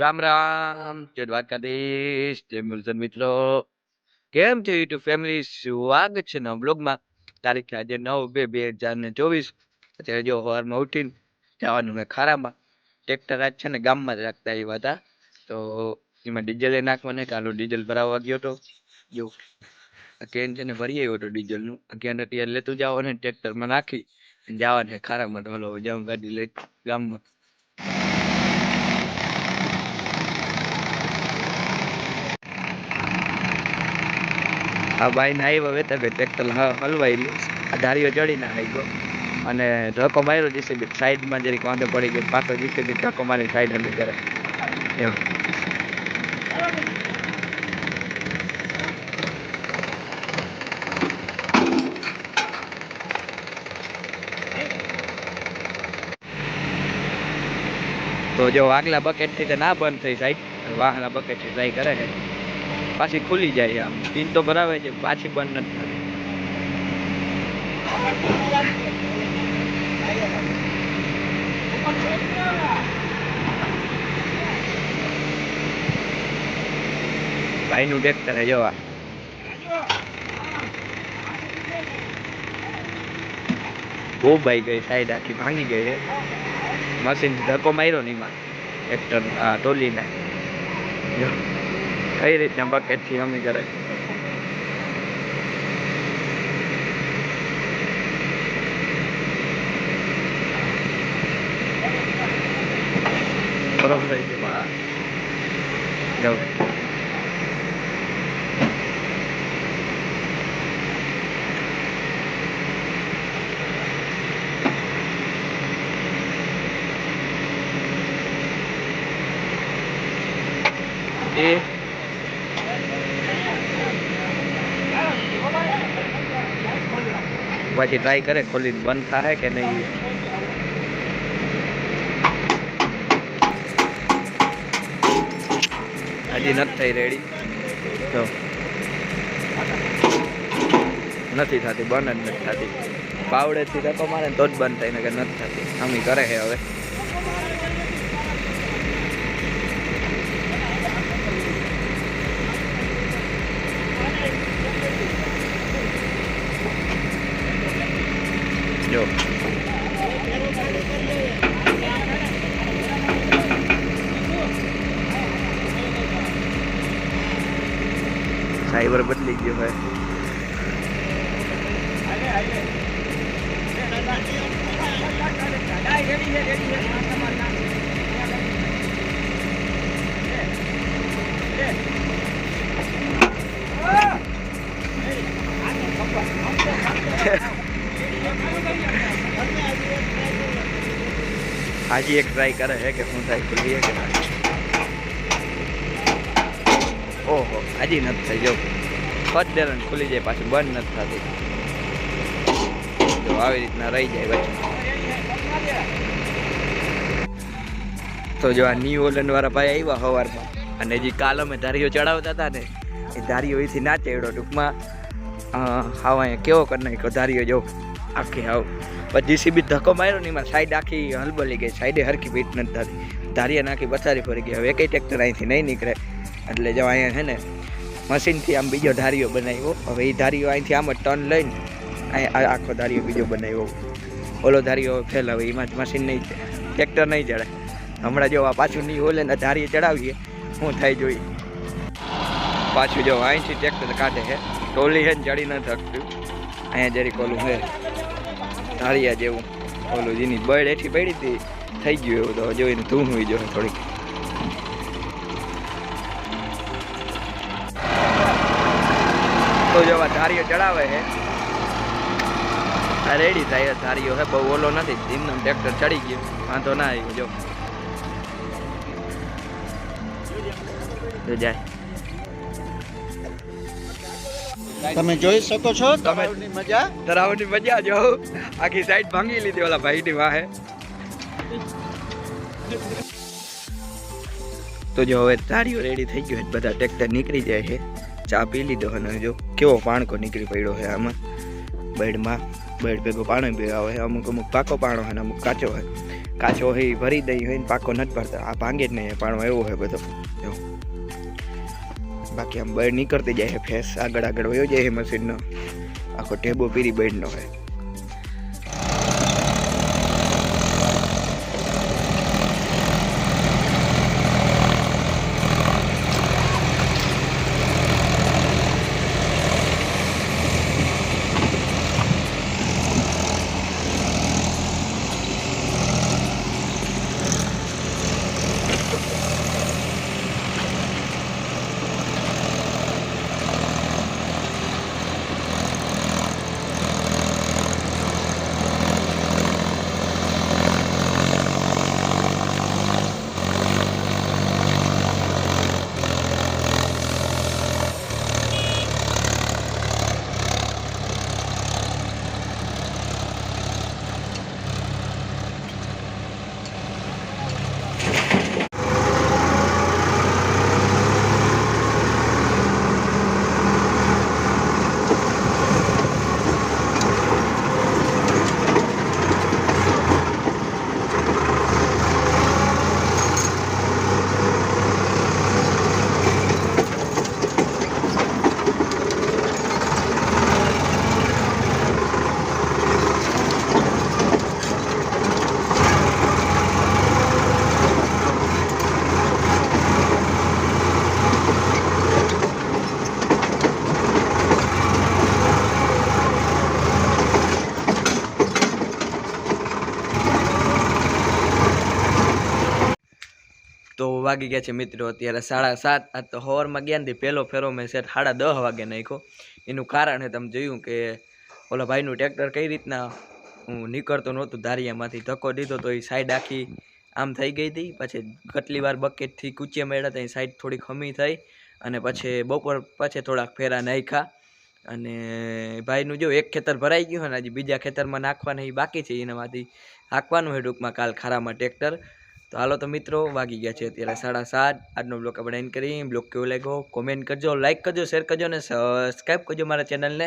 રામ રામ, જય દ્વારકાધીશ, જય મુરઝન મિત્રો. કેમ છે યુટ્યુબ ફેમિલી? સ્વાગત છે નવ બ્લોગમાં. તારીખ આજે નવ બે બે હજાર ને ચોવીસ. અત્યારે જો સવારમાં ઉઠીને જવાનું મેં ખારામાં. ટ્રેક્ટર આજ છે ને ગામમાં જ રાખતા આવ્યા હતા. તો એમાં ડીઝલ એ નાખવાને કાલો ડીઝલ ભરાવવા ગયો હતો જો કેન છે ને ભરી આવ્યો હતો ડીઝલનું. અગિયાર અત્યારે લેતું જાઓ ને ટ્રેક્ટરમાં નાખી. જવાને ખારામાં તો જાઉં ગાડી લઈ ગામમાં. આ ભાઈ ના આવ્યો વેતા બે ટ્રેક્ટર હલવાઈ રહ્યું આ ધારીઓ ચડી ના આવી ગયો અને ધક્કો માર્યો જીસીબી સાઈડમાં જરીક વાંધો પડી ગયો, પાછો જીસીબી ધક્કો મારી સાઈડ હલી કરે. એમ. તો જો આગલા બકેટથી તો ના બંધ થઈ સાઈડ વાહના બકેટથી ટ્રાય કરે છે પાછી ખુલી જાય આમ. પિન તો ભરાવે છે, પાછી બંધ નથી થતી. ભાઈનું ટ્રેક્ટર છે જોવા. ભાઈ ગઈ, સાઈડ આખી ભાંગી ગઈ છે. મશીન ધક્કો માર્યો નહીં માં આ ટોલીને. જો. કઈ રીતના બકેટથી અમે કરે બરોબર થઈ ગયું હા જાઉં એ પછી ટ્રાય કરે, ખોલીને બંધ થાય કે નહીં? હજી નથી થઈ રેડી તો નથી થતી, બંધ જ નથી થતી. પાવડેથી ધક્કો મારે તો જ બંધ થાય ને કે નથી થતી. આમી કરે છે હવે. જો સાયબર બદલી ગયો ભાઈ હોય હાજી એક ટ્રાય કરે છે કે શું થાય ખુલ્લી કે ઓહો હાજી નથી થઈ જો. ફટ દેરણ ખુલી જાય, પાછું બંધ નથી થતી. તો આવી રીતના રહી જાય પછી તો જો આ ન્યુ ઓલેન્ડ વાળા ભાઈ આવ્યા સવારમાં અને જે કાલ અમે ધારીઓ ચડાવતા હતા ને, એ ધારીઓ એથી ના ચડ્યો ટૂંકમાં. હા અહીંયા કેવો કરી નાખ્યો ધારીઓ, જો. આખી હાવ. પછી જીસીબી ધક્કો માર્યો ને એમાં સાઈડ આખી હલબલી ગઈ સાઈડે હરખી ભીટ નથી થતી ધારીએ નાખી, પથારી ફરી ગઈ. હવે એકય ટ્રેક્ટર અહીંથી નહીં નીકળે. એટલે જો અહીંયા છે ને મશીનથી આમ બીજો ધારીઓ બનાવ્યો. હવે એ ધારીઓ અહીંથી આમ જ ટર્ન લઈને અહીં આખો ધારીઓ બીજો બનાવ્યો. ઓલો ધારીઓ ફેલાવે એમાં જ મશીન નહીં ટ્રેક્ટર નહીં ચડે. હમણાં જો આ પાછું નહીં ઓલે ને ધારીએ ચડાવીએ, શું થાય જોઈ. પાછું જો અહીંથી ટ્રેક્ટર કાઢે છે. ટોલી છે ને, ચડી ન શકતું. અહીંયા જરી ઓલું છે. ધારિયા જેવું. ઓલું જેની બળ એઠી પડી હતી, થઈ ગયું એવું તો જોઈને ધૂમ હોઈ જોઈએ થોડીક. તો જો ધારીઓ ચડાવે છે. આ રેડી થાય ધારીઓ હે બહુ ઓલો નથી એમને ટ્રેક્ટર ચડી ગયું. વાંધો ના આવ્યો, જો. જાય. તમે જોઈ શકો છો તમે- મજા. તરાવની મજા જો. આખી સાઈડ ભાંગી લીધી ઓલા ભાઈની વાહે. તો જો હવે તારીઓ રેડી થઈ ગયો બધા ટ્રેક્ટર નીકળી જાય છે. ચા પી લીધો અને જો કેવો પાણકો નીકળી પડ્યો છે આમાં. બેડમાં બેડ ભેગો પાણી ભેગા હોય અમુક અમુક પાકો પાણો હોય ને અમુક કાચો હોય કાચો હોય ભરી દઈ હોય ને પાકો નથી ભરતા. આ ભાંગે જ નહીં પાણો એવો હોય બધો. જો. બાકી આમ બહાર નીકળતી જાય ફેસ આગળ આગળ વયો જાય છે મશીનનો. આખો ટેબો પીરી બેડનો હોય. તો વાગી ગયા છે મિત્રો. અત્યારે સાડા સાત આ તો સવારમાં ગયા નથી પહેલો ફેરો મેં સેટ સાડા દસ વાગે નાખ્યો. એનું કારણ તમે જોયું કે ઓલા ભાઈનું ટ્રેક્ટર કઈ રીતના હું નીકળતો નહોતું ધારિયામાંથી. ધક્કો દીધો તો એ સાઈડ આખી આમ થઈ ગઈ હતી. પછી કેટલી વાર બકેટથી કૂચે મળ્યા ત્યાં સાઈડ થોડી ખમી થઈ અને પછી બપોર પછી થોડાક ફેરા નાખ્યા. અને ભાઈનું જો એક ખેતર ભરાઈ ગયું ને, હજી બીજા ખેતરમાં નાખવાના એ બાકી છે એનામાંથી. હાંકવાનું હોય ટૂંકમાં કાલ ખારામાં ટ્રેક્ટર. તો હાલો તો મિત્રો, વાગી ગયા છે અત્યારે સાડા સાત. આજનો બ્લોગ આપણે એન્ડ કરી. બ્લોગ કેવો લાગ્યો? કોમેન્ટ કરજો લાઇક કરજો શેર કરજો અને સબસ્ક્રાઈબ કરજો મારા ચેનલને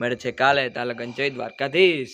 મળે છે કાલે તાલગન જય દ્વારકાધીશ.